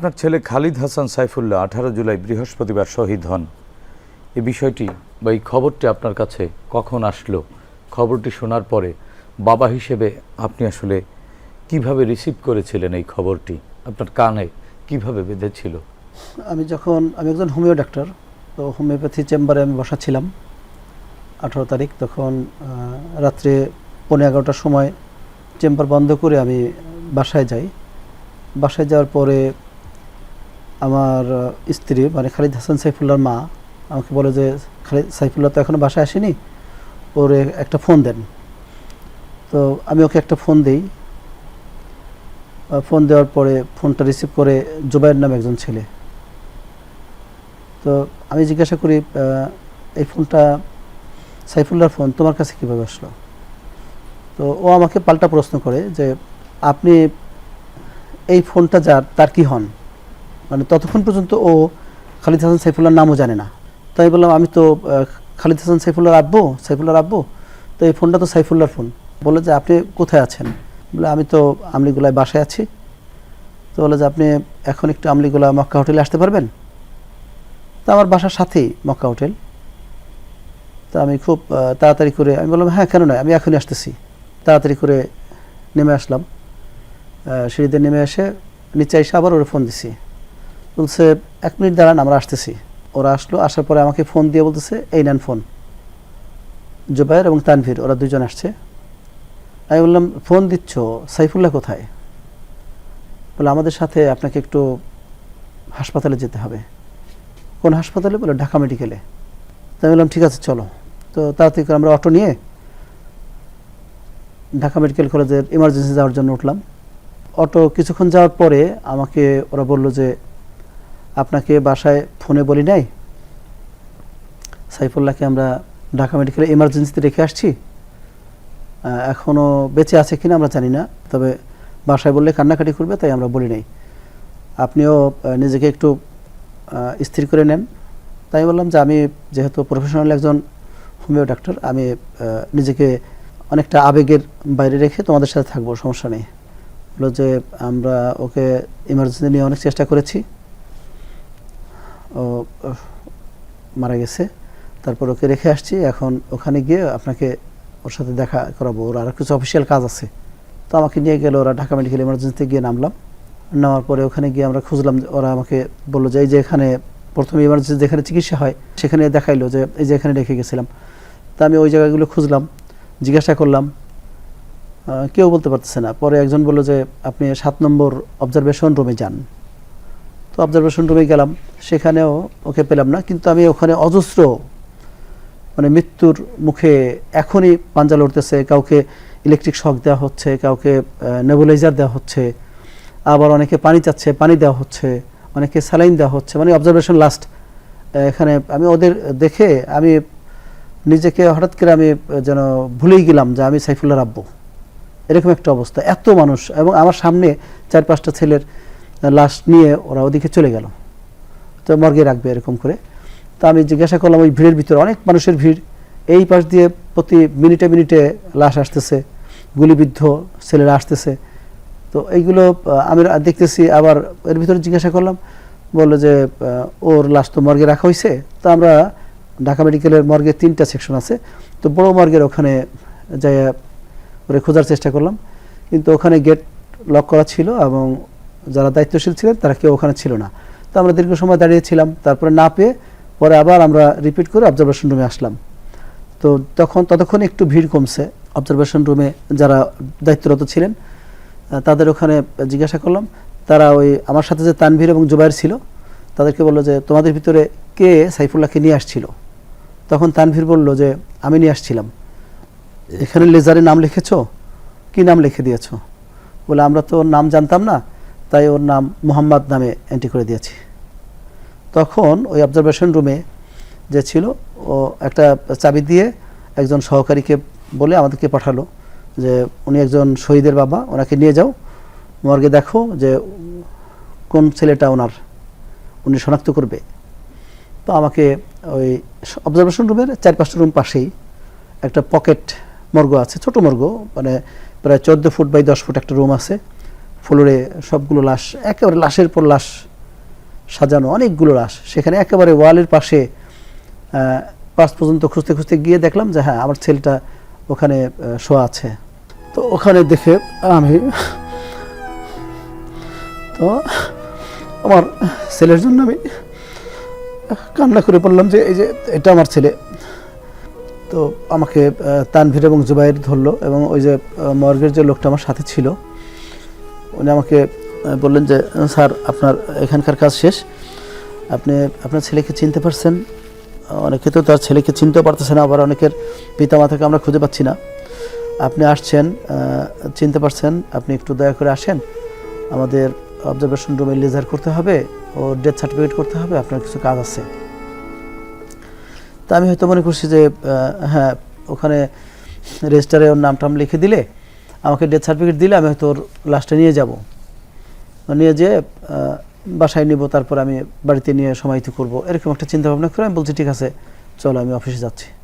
আপনার ছেলে খালিদ হাসান সাইফুল্লাহ আঠারো জুলাই বৃহস্পতিবার শহীদ হন। এই বিষয়টি বা এই খবরটি আপনার কাছে কখন আসলো? খবরটি শোনার পরে বাবা হিসেবে আপনি আসলে কীভাবে রিসিভ করেছিলেন এই খবরটি? আপনার কানে কীভাবে বেঁধেছিল? আমি যখন, আমি একজন হোমিও ডাক্তার, তো হোমিওপ্যাথি চেম্বারে আমি বসা ছিলাম আঠারো তারিখ। তখন রাত্রে পনেরো এগারোটার সময় চেম্বার বন্ধ করে আমি বাসায় যাই। বাসায় যাওয়ার পরে আমার স্ত্রী মানে খালিদ হাসান সাইফুল্লাহর মা, আমাকে বলে যে, খালিদ, সাইফুল্লাহ তো এখনও বাসায় আসেনি, ওরে একটা ফোন দেন। তো আমি ওকে একটা ফোন দিই। ফোন দেওয়ার পরে ফোনটা রিসিভ করে জুবাইর নামে একজন ছেলে। তো আমি জিজ্ঞাসা করি এই ফোনটা সাইফুল্লাহর ফোন, তোমার কাছে কীভাবে আসলো? তো ও আমাকে পাল্টা প্রশ্ন করে যে, আপনি এই ফোনটা যার, তার কি হন? মানে ততক্ষণ পর্যন্ত ও খালিদ হাসান সাইফুল্লাহর নামও জানে না। তাই বললাম, আমি তো খালিদ হাসান সাইফুল্লাহর আব্বু সাইফুল্লাহর আব্বু, তো এই ফোনটা তো সাইফুল্লাহর ফোন। বলে যে, আপনি কোথায় আছেন? বলে আমি তো আমলিগুলায় বাসায় আছি। তো বলে যে, আপনি এখন একটু আমলিগুলা মক্কা হোটেলে আসতে পারবেন? তো আমার বাসার সাথেই মক্কা হোটেল। তো আমি খুব তাড়াতাড়ি করে, আমি বললাম হ্যাঁ কেন নয়, আমি এখনই আসতেছি। তাড়াতাড়ি করে নেমে আসলাম। সিঁড়িতে নেমে এসে নিচে এসে আবার ওরা ফোন দিছি। বলছে, এক মিনিট দাঁড়ান, আমরা আসতেছি। ওরা আসলো, আসার পরে আমাকে ফোন দিয়ে বলতেছে, এই নেন ফোন। জুবাইর এবং তানভীর, ওরা দুজন আসছে। আমি বললাম, ফোন দিচ্ছ, সাইফুল্লাহ কোথায়? বলে, আমাদের সাথে আপনাকে একটু হাসপাতালে যেতে হবে। কোন হাসপাতালে? বলে, ঢাকা মেডিকেলে। তো আমি বললাম, ঠিক আছে, চলো। তো তাড়াতাড়ি করে আমরা অটো নিয়ে ঢাকা মেডিকেল কলেজের ইমার্জেন্সি যাওয়ার জন্য উঠলাম। অটো কিছুক্ষণ যাওয়ার পরে আমাকে, ওরা বলল যে আপনাকে বাসায় ফোনে বলি নাই? সাইফুল্লাহকে আমরা ঢাকা মেডিকেলে ইমার্জেন্সিতে রেখে আসছি। এখনও বেঁচে আছে কিনা আমরা জানি না, তবে বাসায় বললে কান্নাকাটি করবে, তাই আমরা বলি নাই। আপনিও নিজেকে একটু স্থির করে নেন। তাই বললাম যে আমি যেহেতু প্রফেশনাল একজন হোমিও ডাক্তার, আমি নিজেকে অনেকটা আবেগের বাইরে রেখে তোমাদের সাথে থাকব, সমস্যা নেই। বলল যে আমরা ওকে ইমার্জেন্সি নিয়ে অনেক চেষ্টা করেছি ও আহ, মারা গেছে। তারপর ওকে রেখে আসছি। এখন ওখানে গিয়ে আপনাকে ওর সাথে দেখা করাবো। ওর আরও কিছু অফিসিয়াল কাজ আছে। তো আমাকে নিয়ে গেল, ওরা ঢাকা মেডিকেল ইমার্জেন্সিতে গিয়ে নামলাম। নামার পরে ওখানে গিয়ে আমরা খুঁজলাম ওরা আমাকে বলল যে, এই যে এখানে প্রথমে ইমার্জেন্সি যেখানে চিকিৎসা হয়, সেখানে দেখাইলো যে, এই যে এখানে রেখে গেছিলাম। তা আমি ওই জায়গাগুলো খুঁজলাম, জিজ্ঞাসা করলাম। কেউ বলতে পারতেছে না। পরে একজন বলল যে, আপনি সাত নম্বর অবজারভেশন রুমে যান। তো অবজারভেশন রুমে গেলাম। সেখানেও ওকে পেলাম না। কিন্তু আমি ওখানে অজস্র মানে মৃত্যুর মুখে এখনই পাঞ্জা লড়তেছে। কাউকে ইলেকট্রিক শক দেওয়া হচ্ছে, কাউকে নেবুলাইজার দেওয়া হচ্ছে, আবার অনেকে পানি চাচ্ছে, পানি দেওয়া হচ্ছে, অনেকে স্যালাইন দেওয়া হচ্ছে। মানে অবজারভেশন লাস্ট এখানে আমি ওদের দেখে আমি নিজেকে হঠাৎ করে আমি যেন ভুলেই গেলাম যে আমি সাইফুল্লাহ রাব্বু এরকম একটা অবস্থা। এত মানুষ এবং আমার সামনে চার পাঁচটা ছেলের লাশ নিয়ে ওরা ওদিকে চলে গেল। তো মর্গে রাখবে এরকম করে। তা আমি জিজ্ঞাসা করলাম, ওই ভিড়ের ভিতরে অনেক মানুষের ভিড়। এই পাশ দিয়ে প্রতি মিনিটে মিনিটে লাশ আসতেছে, গুলিবিদ্ধ ছেলেরা আসতেছে। তো এইগুলো আমি দেখতেছি, আবার এর ভিতরে জিজ্ঞাসা করলাম, বলল যে ওর লাশ তো মর্গে রাখা হয়েছে তো আমরা ঢাকা মেডিকেলের মর্গে তিনটা সেকশন আছে। তো বড় মর্গের ওখানে যাই ওরে খোঁজার চেষ্টা করলাম। কিন্তু ওখানে গেট লক করা ছিল এবং যারা দায়িত্বশীল ছিলেন, তারা কেউ ওখানে ছিল না। তো আমরা দীর্ঘ সময় দাঁড়িয়েছিলাম তারপরে না পেয়ে পরে আবার আমরা রিপিট করে অবজারভেশন রুমে আসলাম। তো তখন, ততক্ষণ একটু ভিড় কমছে। অবজারভেশন রুমে যারা দায়িত্বরত ছিলেন তাদের ওখানে জিজ্ঞাসা করলাম। তারা ওই আমার সাথে যে তানভীর এবং জুবাইর ছিল, তাদেরকে বলল যে, তোমাদের ভিতরে কে সাইফুল্লাহকে নিয়ে আসছিল? তখন তানভীর বলল যে, আমি নিয়ে আসছিলাম। এখানে লেজারে নাম লিখেছো? কি নাম লিখে দিয়েছ? বলে, আমরা তো নাম জানতাম না। তাই ওর নাম মোহাম্মদ নামে এন্ট্রি করে দিয়েছি। তখন ওই অবজারভেশন রুমে যে ছিল, ও একটা চাবি দিয়ে একজন সহকারীকে বলে আমাদেরকে পাঠালো যে, উনি একজন শহীদের বাবা, ওনাকে নিয়ে যাও, মর্গে দেখো যে কোন ছেলেটা ওনার, উনি শনাক্ত করবে। তো আমাকে ওই অবজারভেশন রুমের চার পাঁচটা রুম পাশেই একটা পকেট মর্গ আছে, ছোট মর্গ মানে প্রায় চোদ্দ ফুট বাই দশ ফুট একটা রুম আছে। ফ্লোরে সবগুলো লাশ, একেবারে লাশের পর লাশ সাজানো, অনেকগুলো লাশ। সেখানে একেবারে ওয়ালের পাশে পাশ পর্যন্ত খুঁজতে খুঁজতে গিয়ে দেখলাম যে হ্যাঁ আমার ছেলেটা ওখানে শোয়া আছে। তো ওখানে দেখে আমি, তো আমার ছেলের জন্য আমি কান্না করে বললাম যে, এই যে, এটা আমার ছেলে। তো আমাকে তানভীর এবং জুবাইর ধরলো এবং ওই যে মর্গের যে লোকটা আমার সাথে ছিল উনি আমাকে বললেন যে স্যার, আপনার এখানকার কাজ শেষ। আপনি, আপনার ছেলেকে চিনতে পারছেন? অনেকে তো তার ছেলেকে চিনতেও পারতেছে না, আবার অনেকের পিতামাতাকে আমরা খুঁজে পাচ্ছি না। আপনি আসছেন চিনতে পারছেন? আপনি একটু দয়া করে আসেন। আমাদের অবজারভেশন রুমে লেজার করতে হবে, ও ডেথ সার্টিফিকেট করতে হবে, আপনার কিছু কাজ আছে। তা আমি হয়তো মনে করছি যে হ্যাঁ ওখানে রেজিস্টারে ওর নাম টাম লিখে দিলে আমাকে ডেথ সার্টিফিকেট দিলে আমি হয়তো ওর লাস্টে নিয়ে যাব। নিয়ে যেয়ে বাসায় নিব, তারপর আমি বাড়িতে নিয়ে সমাহিত করব। এরকম একটা চিন্তা ভাবনা করে আমি বলছি, ঠিক আছে, চলো আমি অফিসে যাচ্ছি।